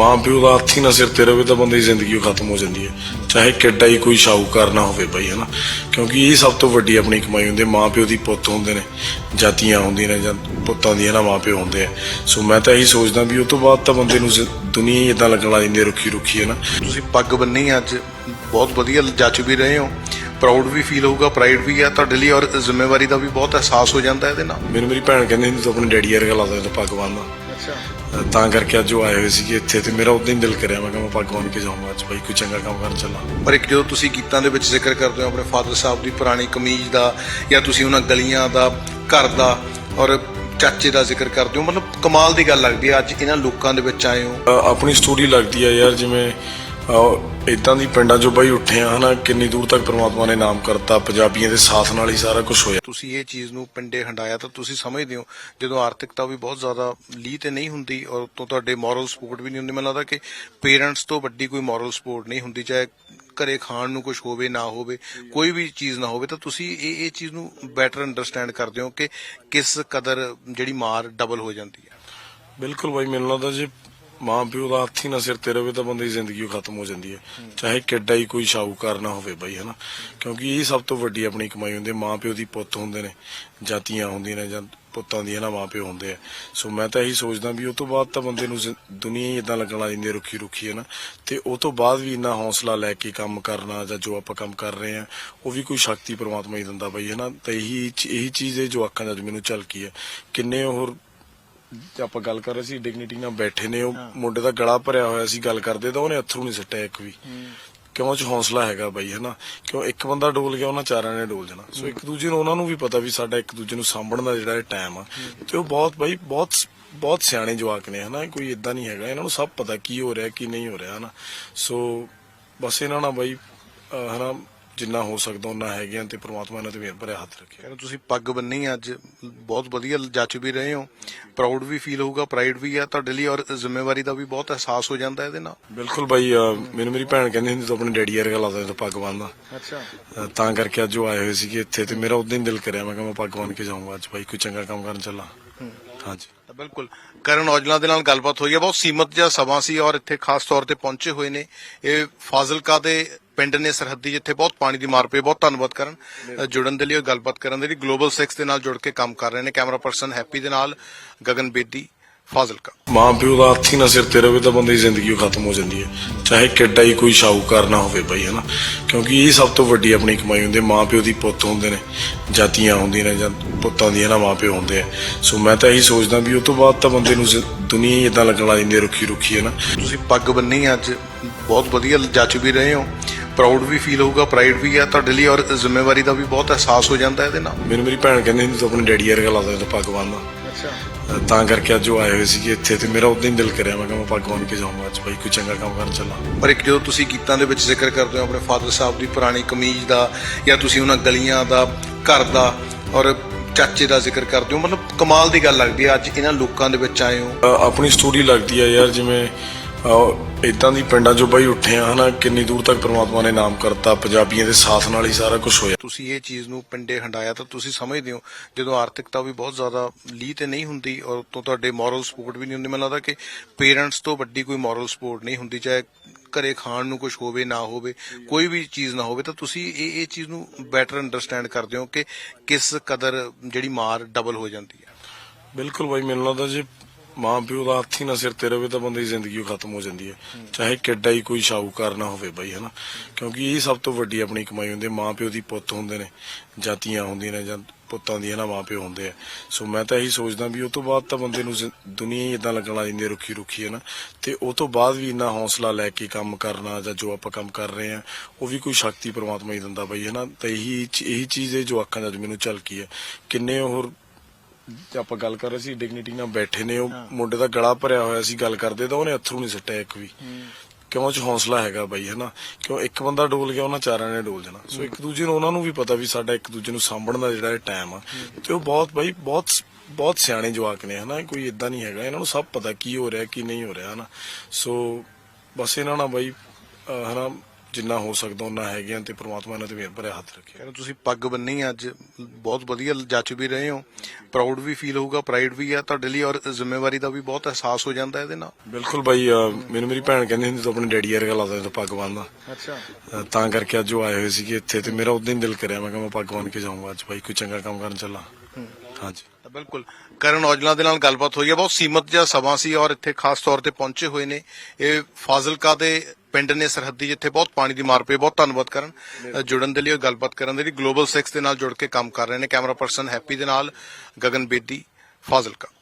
ਮਾਂ ਪਿਓ ਦਾ ਹੱਥ ਹੀ ਨਾ ਸਿਰ ਤੇ ਰਵੇ ਤਾਂ ਬੰਦੇ ਦੀ ਜ਼ਿੰਦਗੀ ਖਤਮ ਹੋ ਜਾਂਦੀ ਹੈ। ਚਾਹੇ ਕਿੱਡਾ ਹੀ ਕੋਈ ਸ਼ਾਹੂਕਾਰ ਨਾ ਹੋਵੇ ਬਈ ਹਨਾ? ਕਿਉਂਕਿ ਇਹ ਸਭ ਤੋਂ ਵੱਡੀ ਆਪਣੀ ਕਮਾਈ ਹੁੰਦੀ ਹੈ। ਮਾਂ ਪਿਓ ਦੀ ਪੁੱਤ ਹੁੰਦੇ ਨੇ ਜਾਤੀਆਂ ਹੁੰਦੀਆਂ ਨੇ ਜਾਂ ਪੁੱਤਾਂ ਦੀਆਂ ਨਾ ਮਾਂ ਪਿਓ ਹੁੰਦੇ ਆ। ਸੋ ਮੈਂ ਤਾਂ ਇਹੀ ਸੋਚਦਾ ਵੀ ਉਹ ਤੋਂ ਬਾਅਦ ਤਾਂ ਬੰਦੇ ਨੂੰ ਦੁਨੀਆ ਹੀ ਇਦਾਂ ਲੱਗਣ ਲੱਗ ਜਾਂਦੀ ਹੈ ਰੁੱਖੀ ਰੁੱਖੀ ਹੈ ਨਾ ਤੁਸੀਂ ਪੱਗ ਬੰਨੀ ਅੱਜ। ਬਹੁਤ ਵਧੀਆ ਜੱਜ ਵੀ ਰਹੇ ਹੋ। ਪ੍ਰਾਊਡ ਵੀ ਫੀਲ ਹੋਊਗਾ ਪ੍ਰਾਈਡ ਵੀ ਆ ਤੁਹਾਡੇ ਲਈ ਔਰ ਜ਼ਿੰਮੇਵਾਰੀ ਦਾ ਵੀ ਬਹੁਤ ਅਹਿਸਾਸ ਹੋ ਜਾਂਦਾ ਇਹਦੇ ਨਾਲ। ਮੈਨੂੰ ਮੇਰੀ ਭੈਣ ਕਹਿੰਦੀ ਹੁੰਦੀ ਤੂੰ ਆਪਣੇ ਡੈਡੀ ਵਰਗਾ ਲੱਗਦਾ ਜਦੋਂ ਪੱਗ ਅੱਛਾ। ਅਹ ਤਾਂ ਕਰਕੇ ਅੱਜ ਉਹ ਆਏ ਹੋਏ ਸੀਗੇ ਇੱਥੇ ਤੇ ਮੇਰਾ ਉਦੋਂ ਹੀ ਦਿਲ ਕਰਿਆ ਮੈਂ ਕਿਹਾ ਮੈਂ ਬੰਨ੍ਹ ਕੇ ਜਾਊਂਗਾ ਅੱਜ ਬਾਈ ਕੋਈ ਚੰਗਾ ਕੰਮ ਕਰਨ ਚੱਲਾਂ। ਪਰ ਇੱਕ ਜਦੋਂ ਤੁਸੀਂ ਗੀਤਾਂ ਦੇ ਵਿੱਚ ਜ਼ਿਕਰ ਕਰਦੇ ਹੋ ਆਪਣੇ ਫਾਦਰ ਸਾਹਿਬ ਦੀ ਪੁਰਾਣੀ ਕਮੀਜ਼ ਦਾ ਜਾਂ ਤੁਸੀਂ ਉਹਨਾਂ ਗਲੀਆਂ ਦਾ ਘਰ ਦਾ ਔਰ ਚਾਚੇ ਦਾ ਜ਼ਿਕਰ ਕਰਦੇ ਹੋ ਮਤਲਬ ਕਮਾਲ ਦੀ ਗੱਲ ਲੱਗਦੀ ਹੈ ਅੱਜ ਇਹਨਾਂ ਲੋਕਾਂ ਦੇ ਵਿੱਚ ਆਏ ਹੋ। ਆਪਣੀ ਸਟੋਰੀ ਲੱਗਦੀ ਆ ਯਾਰ ਜਿਵੇਂ ਇਦਾਂ ਦੀ ਪਿੰਡਾਂ 'ਚੋਂ ਬਾਈ ਉੱਠੇ ਆ ਹਨਾ ਕਿੰਨੀ ਦੂਰ ਤੱਕ ਪ੍ਰਮਾਤਮਾ ਨੇ ਨਾਮ ਕਰਤਾ ਪੰਜਾਬੀਆਂ ਦੇ ਸਾਥ ਨਾਲ ਹੀ ਸਾਰਾ ਕੁਝ ਹੋਇਆ। ਤੁਸੀਂ ਇਹ ਚੀਜ਼ ਨੂੰ ਪਿੰਡੇ ਹੰਡਾਇਆ ਤਾਂ ਤੁਸੀਂ ਸਮਝਦੇ ਹੋ ਜਦੋਂ ਆਰਥਿਕਤਾ ਵੀ ਬਹੁਤ ਜ਼ਿਆਦਾ ਲੀ ਤੇ ਨਹੀਂ ਹੁੰਦੀ ਔਰ ਤੋਂ ਤੁਹਾਡੇ ਮੋਰਲ ਸਪੋਰਟ ਵੀ ਨਹੀਂ ਹੁੰਦੀ ਮੈਨੂੰ ਲੱਗਦਾ ਕਿ ਪੇਰੈਂਟਸ ਤੋਂ ਵੱਡੀ ਕੋਈ ਮੋਰਲ ਸਪੋਰਟ ਨਹੀਂ ਹੁੰਦੀ ਚਾਹੇ ਘਰੇ ਖਾਣ ਨੂੰ ਕੁਝ ਹੋਵੇ ਨਾ ਹੋਵੇ ਕੋਈ ਵੀ ਚੀਜ਼ ਨਾ ਹੋਵੇ ਤਾਂ ਤੁਸੀਂ ਇਹ ਇਹ ਚੀਜ਼ ਨੂੰ ਬੈਟਰ ਅੰਡਰਸਟੈਂਡ ਕਰਦੇ ਹੋ ਕਿ ਕਿਸ ਕਦਰ ਜਿਹੜੀ ਮਾਰ ਡਬਲ ਹੋ ਜਾਂਦੀ ਹੈ। ਬਿਲਕੁਲ ਬਾਈ ਮੈਨੂੰ ਲੱਗਦਾ ਜੇ ਮਾਂ ਪਿਓ ਦਾ ਹੱਥ ਹੀ ਨਾ ਸਿਰ ਤੇ ਰਵੇ ਤਾਂ ਬੰਦੇ ਦੀ ਜ਼ਿੰਦਗੀ ਖਤਮ ਹੋ ਜਾਂਦੀ ਹੈ। ਚਾਹੇ ਕਿੱਡਾ ਹੀ ਕੋਈ ਸ਼ਾਹੂਕਾਰ ਨਾ ਹੋਵੇ ਬਾਈ, ਹਨਾ? ਕਿਉਂਕਿ ਇਹ ਸਭ ਤੋਂ ਵੱਡੀ ਆਪਣੀ ਕਮਾਈ ਹੁੰਦੀ ਹੈ। ਮਾਂ ਪਿਓ ਦੀ ਪੁੱਤ ਹੁੰਦੇ ਨੇ, ਜਾਤੀਆਂ ਹੁੰਦੀਆਂ ਨੇ ਜਾਂ ਪੁੱਤਾਂ ਦੀਆਂ ਨਾ ਮਾਂ ਪਿਓ ਹੁੰਦੇ ਆ। ਸੋ ਮੈਂ ਤਾਂ ਇਹੀ ਸੋਚਦਾ ਵੀ ਉਹ ਤੋਂ ਬਾਅਦ ਤਾਂ ਬੰਦੇ ਨੂੰ ਜ਼ਿ- ਦੁਨੀਆ ਹੀ ਇਦਾਂ ਲੱਗਣ ਲੱਗ ਜਾਂਦੀ ਹੈ ਰੁੱਖੀ ਰੁੱਖੀ ਹੈ ਨਾ ਤੇ ਉਹ ਤੋਂ ਬਾਅਦ ਵੀ ਇੰਨਾ ਹੌਸਲਾ ਲੈ ਕੇ ਕੰਮ ਕਰਨਾ ਜਾਂ ਜੋ ਆਪਾਂ ਕੰਮ ਕਰ ਰਹੇ ਆ ਉਹ ਵੀ ਕੋਈ ਸ਼ਕਤੀ ਪ੍ਰਮਾਤਮਾ ਹੀ ਦਿੰਦਾ ਬਾਈ, ਹਨਾ? ਤਾਂ ਇਹੀ ਇਹੀ ਚੀਜ਼ ਹੈ ਜੋ ਅੱਖਾਂ 'ਚ ਮੈਨੂੰ ਝਲਕੀ ਹੈ। ਕਿੰਨੇ ਹੋਰ ਆਪਾਂ ਗੱਲ ਕਰ ਰਹੇ ਸੀ ਡਿਗਨਿਟੀ ਨਾਲ ਬੈਠੇ ਨੇ ਉਹ ਮੁੰਡੇ ਦਾ ਗਲਾ ਭਰਿਆ ਹੋਇਆ ਸੀ ਗੱਲ ਕਰਦੇ ਤਾਂ ਉਹਨੇ ਅਥਰੂ ਨਹੀਂ ਸਿੱਟਿਆ ਇੱਕ ਵੀ। ਕਿਉਂ ਉਹ ਚ ਹੌਸਲਾ ਹੈਗਾ ਬਾਈ ਹਨਾ? ਕਿਉਂ ਇੱਕ ਬੰਦਾ ਡੋਲ ਗਿਆ ਉਹਨਾਂ ਚਾਰਾਂ ਨੇ ਡੋਲ ਜਾਣਾ ਸੋ ਇੱਕ ਦੂਜੇ ਨੂੰ ਉਹਨਾਂ ਨੂੰ ਵੀ ਪਤਾ ਵੀ ਸਾਡਾ ਇੱਕ ਦੂਜੇ ਨੂੰ ਸਾਂਭਣ ਦਾ ਜਿਹੜਾ ਇਹ ਟਾਈਮ ਆ। ਤੇ ਉਹ ਬਹੁਤ ਬਾਈ ਬਹੁਤ ਬਹੁਤ ਸਿਆਣੇ ਜਵਾਕ ਨੇ ਹਨਾ? ਕੋਈ ਇਦਾਂ ਨਹੀਂ ਹੈਗਾ। ਇਹਨਾਂ ਨੂੰ ਸਭ ਪਤਾ ਕੀ ਹੋ ਰਿਹਾ ਕੀ ਨਹੀਂ ਹੋ ਰਿਹਾ ਹਨਾ? ਸੋ ਬਸ ਇਹਨਾਂ ਨਾਲ ਬਾਈ ਹਨਾ ਜਿੰਨਾ ਹੋ ਸਕਦਾ ਉਹਨਾਂ ਹੈਗੇ ਤੇ ਪ੍ਰਮਾਤਮਾ ਇਹਨਾਂ ਤੇ ਮਿਹਰ ਭਰਿਆ ਹੱਥ ਰੱਖੇ ਕਹਿੰਦੇ ਤੁਸੀਂ ਪੱਗ ਬੰਨੀ ਅੱਜ ਬਹੁਤ ਵਧੀਆ ਜੱਜ ਵੀ ਰਹੇ ਹੋ। ਪ੍ਰਾਊਡ ਵੀ ਫੀਲ ਹੋਊਗਾ ਪ੍ਰਾਈਡ ਵੀ ਆ ਤੁਹਾਡੇ ਲਈ ਔਰ ਜ਼ਿੰਮੇਵਾਰੀ ਦਾ ਵੀ ਬਹੁਤ ਅਹਿਸਾਸ ਹੋ ਜਾਂਦਾ ਇਹਦੇ ਨਾਲ। ਬਿਲਕੁਲ ਬਾਈ ਮੈਨੂੰ ਮੇਰੀ ਭੈਣ ਕਹਿੰਦੀ ਹੁੰਦੀ ਤੂੰ ਆਪਣੇ ਡੈਡੀ ਵਰਗਾ ਲੱਗਦਾ ਜਦੋਂ ਪੱਗ ਬੰਨ੍ਹਦਾ ਅੱਛਾ। ਤਾਂ ਕਰਕੇ ਅੱਜ ਉਹ ਆਏ ਹੋਏ ਸੀਗੇ ਇੱਥੇ ਤੇ ਮੇਰਾ ਉਦੋਂ ਹੀ ਦਿਲ ਕਰਿਆ ਮੈਂ ਕਿਹਾ ਮੈਂ ਪੱਗ ਬੰਨ੍ਹ ਕੇ ਜਾਊਂਗਾ ਅੱਜ ਬਾਈ ਕੋਈ ਚੰਗਾ ਕੰਮ ਕਰਨ ਚੱਲਾਂ। ਹਾਂਜੀ। ਤਾਂ ਬਿਲਕੁਲ। ਕਰਨ ਔਜਲਾ ਦੇ ਨਾਲ ਗੱਲਬਾਤ ਹੋਈ ਹੈ ਬਹੁਤ ਸੀਮਤ ਜਿਹਾ ਸਮਾਂ ਸੀ ਔਰ ਇੱਥੇ ਖਾਸ ਤੌਰ ਤੇ ਪਹੁੰਚੇ ਹੋਏ ਨੇ। ਇਹ ਫਾਜ਼ਿਲਕਾ ਦੇ ਪਿੰਡ ਨੇ ਸਰਹੱਦੀ ਜਿੱਥੇ ਬਹੁਤ ਪਾਣੀ ਦੀ ਮਾਰ ਪਈ ਬਹੁਤ ਧੰਨਵਾਦ ਕਰਨ ਜੁੜਨ ਦੇ ਲਈ ਔਰ ਗੱਲਬਾਤ ਕਰਨ ਦੇ ਲਈ ਗਲੋਬਲ 6 ਦੇ ਨਾਲ ਜੁੜ ਕੇ ਕੰਮ ਕਰ ਰਹੇ ਨੇ ਕੈਮਰਾ ਪਰਸਨ ਹੈਪੀ ਦੇ ਨਾਲ ਗਗਨ ਬੇਦੀ ਫਾਜ਼ਿਲਕਾ। ਮਾਂ ਪਿਓ ਦਾ ਹੱਥ ਨਾ ਸਿਰ ਤੇ ਰਵੇ ਤਾਂ ਬੰਦੇ ਦੀ ਜ਼ਿੰਦਗੀ ਖਤਮ ਹੋ ਜਾਂਦੀ ਹੈ। ਚਾਹੇ ਕਿੱਡਾ ਹੀ ਕੋਈ ਸ਼ਾਹੂਕਾਰ ਨਾ ਹੋਵੇ ਬਾਈ ਹਨਾ? ਕਿਉਂਕਿ ਇਹ ਸਭ ਤੋਂ ਵੱਡੀ ਆਪਣੀ ਕਮਾਈ ਹੁੰਦੀ ਹੈ। ਮਾਂ ਪਿਓ ਦੀ ਪੁੱਤ ਹੁੰਦੇ ਨੇ ਜਾਤੀਆਂ ਹੁੰਦੀਆਂ ਨੇ ਜਾਂ ਪੁੱਤਾਂ ਦੀਆਂ ਨਾ ਮਾਂ ਪਿਓ ਹੁੰਦੇ ਆ। ਸੋ ਮੈਂ ਤਾਂ ਇਹੀ ਸੋਚਦਾ ਵੀ ਉਹ ਤੋਂ ਬਾਅਦ ਤਾਂ ਬੰਦੇ ਨੂੰ ਦੁਨੀਆ ਹੀ ਇਦਾਂ ਲੱਗਣ ਲੱਗ ਜਾਂਦੀ ਹੈ ਰੁੱਖੀ ਰੁੱਖੀ ਹੈ ਨਾ ਤੁਸੀਂ ਪੱਗ ਬੰਨੀ ਅੱਜ ਬਹੁਤ ਵਧੀਆ ਜੱਜ ਵੀ ਰਹੇ ਹੋ। ਪ੍ਰਾਊਡ ਵੀ ਫੀਲ ਹੋਊਗਾ ਪ੍ਰਾਈਡ ਵੀ ਆ ਤੁਹਾਡੇ ਲਈ ਔਰ ਜ਼ਿੰਮੇਵਾਰੀ ਦਾ ਵੀ ਬਹੁਤ ਅਹਿਸਾਸ ਹੋ ਜਾਂਦਾ ਇਹਦੇ ਨਾਲ। ਮੈਨੂੰ ਮੇਰੀ ਭੈਣ ਕਹਿੰਦੀ ਹੁੰਦੀ ਤੂੰ ਆਪਣੇ ਡੈਡੀ ਵਰਗਾ ਲੱਗਦਾ ਜਦੋਂ ਪੱਗ ਬੰਨ੍ਹਦਾ ਅੱਛਾ। ਤਾਂ ਕਰਕੇ ਅੱਜ ਉਹ ਆਏ ਹੋਏ ਸੀਗੇ ਇੱਥੇ ਤੇ ਮੇਰਾ ਉਦੋਂ ਹੀ ਦਿਲ ਕਰਿਆ ਮੈਂ ਕਿਹਾ ਮੈਂ ਪੱਗ ਬੰਨ੍ਹ ਕੇ ਜਾਊਂਗਾ ਅੱਜ ਬਾਈ ਕੋਈ ਚੰਗਾ ਕੰਮ ਕਰਨ ਚੱਲਾਂ। ਪਰ ਇੱਕ ਜਦੋਂ ਤੁਸੀਂ ਗੀਤਾਂ ਦੇ ਵਿੱਚ ਜ਼ਿਕਰ ਕਰਦੇ ਹੋ ਆਪਣੇ ਫਾਦਰ ਸਾਹਿਬ ਦੀ ਪੁਰਾਣੀ ਕਮੀਜ਼ ਦਾ ਜਾਂ ਤੁਸੀਂ ਉਹਨਾਂ ਗਲੀਆਂ ਦਾ ਘਰ ਦਾ ਔਰ ਚਾਚੇ ਦਾ ਜ਼ਿਕਰ ਕਰਦੇ ਹੋ ਮਤਲਬ ਕਮਾਲ ਦੀ ਗੱਲ ਲੱਗਦੀ ਹੈ ਅੱਜ ਇਹਨਾਂ ਲੋਕਾਂ ਦੇ ਵਿੱਚ ਆਏ ਹੋ। ਆਪਣੀ ਸਟੋਰੀ ਲੱਗਦੀ ਆ ਯਾਰ ਜਿਵੇਂ ਇਦਾਂ ਦੀ ਪਿੰਡਾਂ 'ਚੋਂ ਬਾਈ ਉੱਠੇ ਆ ਹਨਾ ਕਿੰਨੀ ਦੂਰ ਤੱਕ ਪ੍ਰਮਾਤਮਾ ਨੇ ਨਾਮ ਕਰਤਾ ਪੰਜਾਬੀਆਂ ਦੇ ਸਾਥ ਨਾਲ ਹੀ ਸਾਰਾ ਕੁਝ ਹੋਇਆ। ਤੁਸੀਂ ਇਹ ਚੀਜ਼ ਨੂੰ ਪਿੰਡੇ ਹੰਡਾਇਆ ਤਾਂ ਤੁਸੀਂ ਸਮਝਦੇ ਹੋ ਜਦੋਂ ਆਰਥਿਕਤਾ ਵੀ ਬਹੁਤ ਜ਼ਿਆਦਾ ਲੀ ਤੇ ਨਹੀਂ ਹੁੰਦੀ ਔਰ ਤੋਂ ਤੁਹਾਡੇ ਮੋਰਲ ਸਪੋਰਟ ਵੀ ਨਹੀਂ ਹੁੰਦੀ ਮੈਨੂੰ ਲੱਗਦਾ ਕਿ ਪੇਰੈਂਟਸ ਤੋਂ ਵੱਡੀ ਕੋਈ ਮੋਰਲ ਸਪੋਰਟ ਨਹੀਂ ਹੁੰਦੀ ਚਾਹੇ ਘਰੇ ਖਾਣ ਨੂੰ ਕੁਝ ਹੋਵੇ ਨਾ ਹੋਵੇ ਕੋਈ ਵੀ ਚੀਜ਼ ਨਾ ਹੋਵੇ ਤਾਂ ਤੁਸੀਂ ਇਹ ਇਹ ਚੀਜ਼ ਨੂੰ ਬੈਟਰ ਅੰਡਰਸਟੈਂਡ ਕਰਦੇ ਹੋ ਕਿ ਕਿਸ ਕਦਰ ਜਿਹੜੀ ਮਾਰ ਡਬਲ ਹੋ ਜਾਂਦੀ ਹੈ? ਬਿਲਕੁਲ ਬਾਈ ਮੈਨੂੰ ਲੱਗਦਾ ਜੇ ਮਾਂ ਪਿਓ ਦਾ ਹੱਥ ਨਾ ਸਿਰ ਤੇ ਰਵੇ ਤਾਂ ਬੰਦੇ ਦੀ ਜ਼ਿੰਦਗੀ ਖਤਮ ਹੋ ਜਾਂਦੀ ਹੈ। ਚਾਹੇ ਕਿੱਡਾ ਹੀ ਕੋਈ ਸ਼ਾਹੂਕਾਰ ਨਾ ਹੋਵੇ ਬਾਈ, ਹਨਾ? ਕਿਉਂਕਿ ਇਹ ਸਭ ਤੋਂ ਵੱਡੀ ਆਪਣੀ ਕਮਾਈ ਹੁੰਦੀ ਹੈ। ਮਾਂ ਪਿਓ ਦੀ ਪੁੱਤ ਹੁੰਦੇ ਨੇ, ਜਾਤੀਆਂ ਹੁੰਦੀਆਂ ਨੇ ਜਾਂ ਪੁੱਤਾਂ ਦੀਆਂ ਨਾ ਮਾਂ ਪਿਓ ਹੁੰਦੇ ਆ। ਸੋ ਮੈਂ ਤਾਂ ਇਹੀ ਸੋਚਦਾ ਵੀ ਉਹ ਤੋਂ ਬਾਅਦ ਤਾਂ ਬੰਦੇ ਨੂੰ ਜ਼ਿ- ਦੁਨੀਆ ਹੀ ਇਦਾਂ ਲੱਗਣ ਲੱਗ ਜਾਂਦੀ ਹੈ ਰੁੱਖੀ ਰੁੱਖੀ ਹੈ ਨਾ ਤੇ ਉਹ ਤੋਂ ਬਾਅਦ ਵੀ ਇੰਨਾ ਹੌਸਲਾ ਲੈ ਕੇ ਕੰਮ ਕਰਨਾ ਜਾਂ ਜੋ ਆਪਾਂ ਕੰਮ ਕਰ ਰਹੇ ਆ ਉਹ ਵੀ ਕੋਈ ਸ਼ਕਤੀ ਪ੍ਰਮਾਤਮਾ ਹੀ ਦਿੰਦਾ ਬਾਈ, ਹਨਾ? ਤਾਂ ਇਹੀ ਇਹੀ ਚੀਜ਼ ਹੈ ਜੋ ਅੱਖਾਂ 'ਚ ਅੱਜ ਮੈਨੂੰ ਝਲਕੀ ਹੈ। ਕਿੰਨੇ ਹੋਰ ਆਪਾਂ ਗੱਲ ਕਰ ਰਹੇ ਸੀ ਡਿਗਨਿਟੀ ਨਾਲ ਬੈਠੇ ਨੇ, ਉਹ ਮੁੰਡੇ ਦਾ ਗਲਾ ਭਰਿਆ ਹੋਇਆ ਸੀ ਗੱਲ ਕਰਦੇ, ਤਾਂ ਉਹਨੇ ਅਥਰੂ ਨਹੀਂ ਸਿੱਟਿਆ ਇੱਕ ਵੀ। ਕਿਉਂ ਉਹ ਚ ਹੌਸਲਾ ਹੈਗਾ ਬਾਈ, ਹਨਾ? ਕਿਉਂ ਇੱਕ ਬੰਦਾ ਡੋਲ ਗਿਆ, ਉਹਨਾਂ ਚਾਰਾਂ ਨੇ ਡੋਲ ਜਾਣਾ। ਸੋ ਇੱਕ ਦੂਜੇ ਨੂੰ, ਉਹਨਾਂ ਨੂੰ ਵੀ ਪਤਾ ਵੀ ਸਾਡਾ ਇੱਕ ਦੂਜੇ ਨੂੰ ਸਾਂਭਣ ਦਾ ਜਿਹੜਾ ਇਹ ਟਾਈਮ ਆ। ਤੇ ਉਹ ਬਹੁਤ ਬਾਈ, ਬਹੁਤ ਬਹੁਤ ਸਿਆਣੇ ਜਵਾਕ ਨੇ, ਹਨਾ? ਕੋਈ ਇਦਾਂ ਨਹੀਂ ਹੈਗਾ। ਇਹਨਾਂ ਨੂੰ ਸਭ ਪਤਾ ਕੀ ਹੋ ਰਿਹਾ, ਕੀ ਨਹੀਂ ਹੋ ਰਿਹਾ, ਹਨਾ? ਸੋ ਬਸ ਇਹਨਾਂ ਨਾਲ ਬਾਈ, ਅਹ, ਹਨਾ ਜਿੰਨਾ ਹੋ ਸਕਦਾ ਉਹਨਾਂ ਹੈਗੇ ਆ ਤੇ ਪ੍ਰਮਾਤਮਾ ਇਹਨਾਂ ਤੇ ਮਿਹਰ ਭਰਿਆ ਹੱਥ ਰੱਖੇ ਕਹਿੰਦੇ ਤੁਸੀਂ ਪੱਗ ਬੰਨੀ ਅੱਜ ਬਹੁਤ ਵਧੀਆ ਜੱਜ ਵੀ ਰਹੇ ਹੋ। ਪ੍ਰਾਊਡ ਵੀ ਫੀਲ ਹੋਊਗਾ ਪ੍ਰਾਈਡ ਵੀ ਆ ਤੁਹਾਡੇ ਲਈ ਔਰ ਜ਼ਿੰਮੇਵਾਰੀ ਦਾ ਵੀ ਬਹੁਤ ਅਹਿਸਾਸ ਹੋ ਜਾਂਦਾ ਇਹਦੇ ਨਾਲ। ਬਿਲਕੁਲ ਬਾਈ ਮੈਨੂੰ ਮੇਰੀ ਭੈਣ ਕਹਿੰਦੀ ਹੁੰਦੀ ਤੂੰ ਆਪਣੇ ਡੈਡੀ ਵਰਗਾ ਲੱਗਦਾ ਤੂੰ ਪੱਗ ਬੰਨਦਾ। ਅੱਛਾ। ਤਾਂ ਕਰਕੇ ਅੱਜ ਉਹ ਆਏ ਹੋਏ ਸੀਗੇ ਇੱਥੇ ਤੇ ਮੇਰਾ ਉਦੋਂ ਹੀ ਦਿਲ ਕਰਿਆ ਮੈਂ ਕਿਹਾ ਮੈਂ ਪੱਗ ਬੰਨ ਕੇ ਜਾਊਂਗਾ ਅੱਜ ਬਾਈ ਕੋਈ ਚੰਗਾ ਕੰਮ ਕਰਨ ਚੱਲਾਂ। ਹਾਂਜੀ। ਬਿਲਕੁਲ। ਕਰਨ ਔਜਲਾ ਦੇ ਨਾਲ ਗੱਲਬਾਤ ਹੋਈ ਹੈ ਬਹੁਤ ਸੀਮਤ ਜਿਹਾ ਸਮਾਂ ਸੀ ਔਰ ਇੱਥੇ ਖਾਸ ਤੌਰ ਤੇ ਪਹੁੰਚੇ ਹੋਏ ਨੇ। ਇਹ ਫਾਜ਼ਿਲਕਾ ਦੇ ਪਿੰਡ ਨੇ ਸਰਹੱਦੀ ਜਿੱਥੇ ਬਹੁਤ ਪਾਣੀ ਦੀ ਮਾਰ ਪਈ, ਬਹੁਤ ਧੰਨਵਾਦ ਕਰਨ ਜੁੜਨ ਦੇ ਲਈ ਔਰ ਗੱਲਬਾਤ ਕਰਨ ਦੇ ਲਈ, ਗਲੋਬਲ 6 ਦੇ ਨਾਲ ਜੁੜ ਕੇ ਕੰਮ ਕਰ ਰਹੇ ਨੇ। ਕੈਮਰਾ ਪਰਸਨ ਹੈਪੀ ਦੇ ਨਾਲ ਗਗਨ ਬੇਦੀ, ਫਾਜ਼ਿਲਕਾ।